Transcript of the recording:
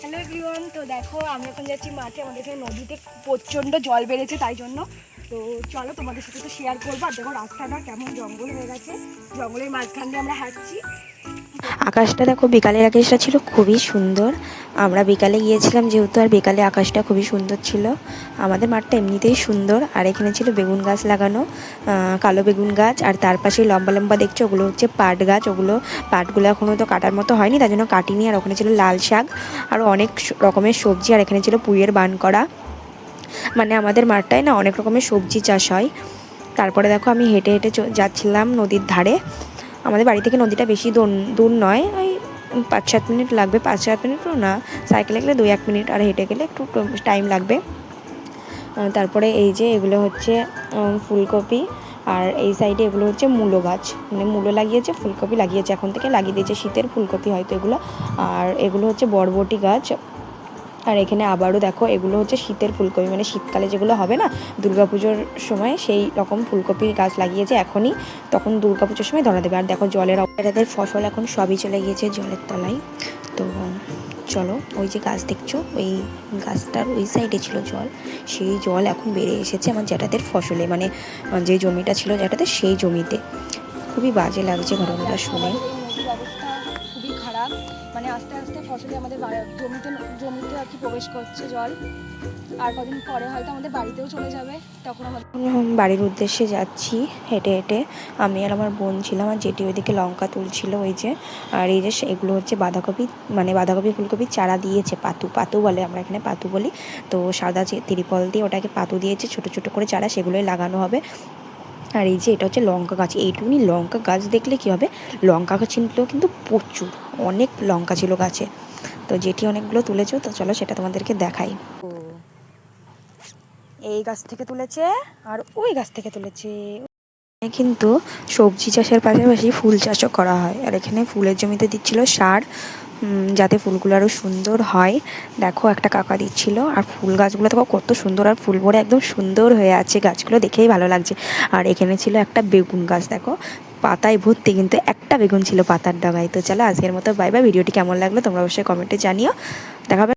Hello everyone তো দেখো আমি এখন যাচ্ছি মাঠে, আমাদের এখানে নদীতে প্রচণ্ড জল বেড়েছে, তাই জন্য। তো চলো, তোমাদের সাথে তো শেয়ার করব। আর দেখো রাস্তাটা কেমন জঙ্গল হয়ে গেছে। জঙ্গলের মাঝখান দিয়ে আমরা হাঁটছি। আকাশটা দেখো বিকালের আকাশটা ছিল খুবই সুন্দর। আমরা বিকালে গিয়েছিলাম, যেহেতু আর বিকালে আকাশটা খুবই সুন্দর ছিল। আমাদের মাঠটা এমনিতেই সুন্দর, আর এখানে ছিল বেগুন গাছ লাগানো কালো বেগুন গাছ, আর তার পাশে লম্বা লম্বা দেখছ, ওগুলো হচ্ছে পাট গাছ, ওগুলো, পাটগুলো এখনও তো কাটার মতো হয়নি, তার জন্য কাটিনি, আর ওখানে ছিল লাল শাক, আর অনেক রকমের সবজি, আর এখানে ছিল পুইয়ের বান করা মানে আমাদের মাঠটায় না অনেক রকমের সবজি চাষ হয়। তারপরে দেখো আমি হেঁটে হেঁটে যাচ্ছিলাম নদীর ধারে। আমাদের বাড়ি থেকে নদীটা বেশি দূর নয় পাঁচ সাত মিনিট লাগবে পাঁচ সাত মিনিটও না সাইকেলে গেলে দুই এক মিনিট, আর হেঁটে গেলে একটু টাইম লাগবে। তারপরে এই যে এগুলো হচ্ছে ফুলকপি, আর এই সাইডে এগুলো হচ্ছে মূলো গাছ। মানে মূলো লাগিয়েছে, ফুলকপি লাগিয়েছে, এখন থেকে লাগিয়ে দিয়েছে শীতের ফুলকপি হয়তো এগুলো। আর এগুলো হচ্ছে বরবটি গাছ। আর এখানে আবারও দেখো, এগুলো হচ্ছে শীতের ফুলকপি। মানে শীতকালে যেগুলো হবে না, দুর্গাপুজোর সময় সেই রকম ফুলকপির গাছ লাগিয়েছে এখনই। তখন দুর্গাপুজোর সময় ধরা দেবে। আর দেখো, জলের এটাদের ফসল এখন সবই চলে গিয়েছে জলের তলায়। তো চলো, ওই যে গাছ দেখছ, ওই গাছটার ওই সাইডে ছিল জল। সেই জল এখন বেড়ে এসেছে আমার জ্যাঠাদের ফসলে। মানে যে জমিটা ছিল জ্যাঠাদের, সেই জমিতে। খুবই বাজে লাগছে ঘটনাটা শুনে। মানে আস্তে আস্তে ফসলে আমাদের জমিতে জমিতে আর কি প্রবেশ করছে জল। আর কদিন পরে হয়তো আমাদের বাড়িতেও চলে যাবে, তখন আমাদের বাড়ির উদ্দেশ্যে যাচ্ছি, হেঁটে হেঁটে। আমি আর আমার বোন ছিলাম, আর যেটি ওইদিকে লঙ্কা তুলছিল ওই যে। আর এই যে এগুলো হচ্ছে বাঁধাকপি মানে বাঁধাকপি, ফুলকপি চারা দিয়েছে, পাতু পাতু বলে আমরা এখানে পাতু বলি। তো সাদা যে তিরিপল দিয়ে ওটাকে পাতু দিয়েছে, ছোট ছোট করে চারা, সেগুলোই লাগানো হবে। আর এই যে এটা হচ্ছে লঙ্কা গাছ, এইটুকুনি লঙ্কা গাছ দেখলে কি হবে? লঙ্কা গাছ কিন্তু প্রচুর। অনেক লঙ্কা ছিল গাছে। তো যেটি অনেকগুলো তুলেছো তো চলো সেটা তোমাদেরকে দেখাই। এই গাছ থেকে তুলেছে আর ওই গাছ থেকে তুলেছে। কিন্তু সবজি চাষের পাশাপাশি ফুল চাষও করা হয়। আর এখানে ফুলের জমিতে দিচ্ছিল সার যাতে ফুলগুলো আরও সুন্দর হয়। দেখো একটা কাকা দিচ্ছিল আর ফুল গাছগুলো দেখো কত সুন্দর আর ফুল ভরে একদম সুন্দর হয়ে আছে। গাছগুলো দেখেই ভালো লাগছে। আর এখানে ছিল একটা বেগুন গাছ দেখো। পাতায় ভর্তি কিন্তু একটা বেগুন ছিল পাতার ডগায়। তো চলো আজকের মতো বাই বাই ভিডিওটি কেমন লাগল তোমরা অবশ্যই কমেন্টে জানিও। দেখাবে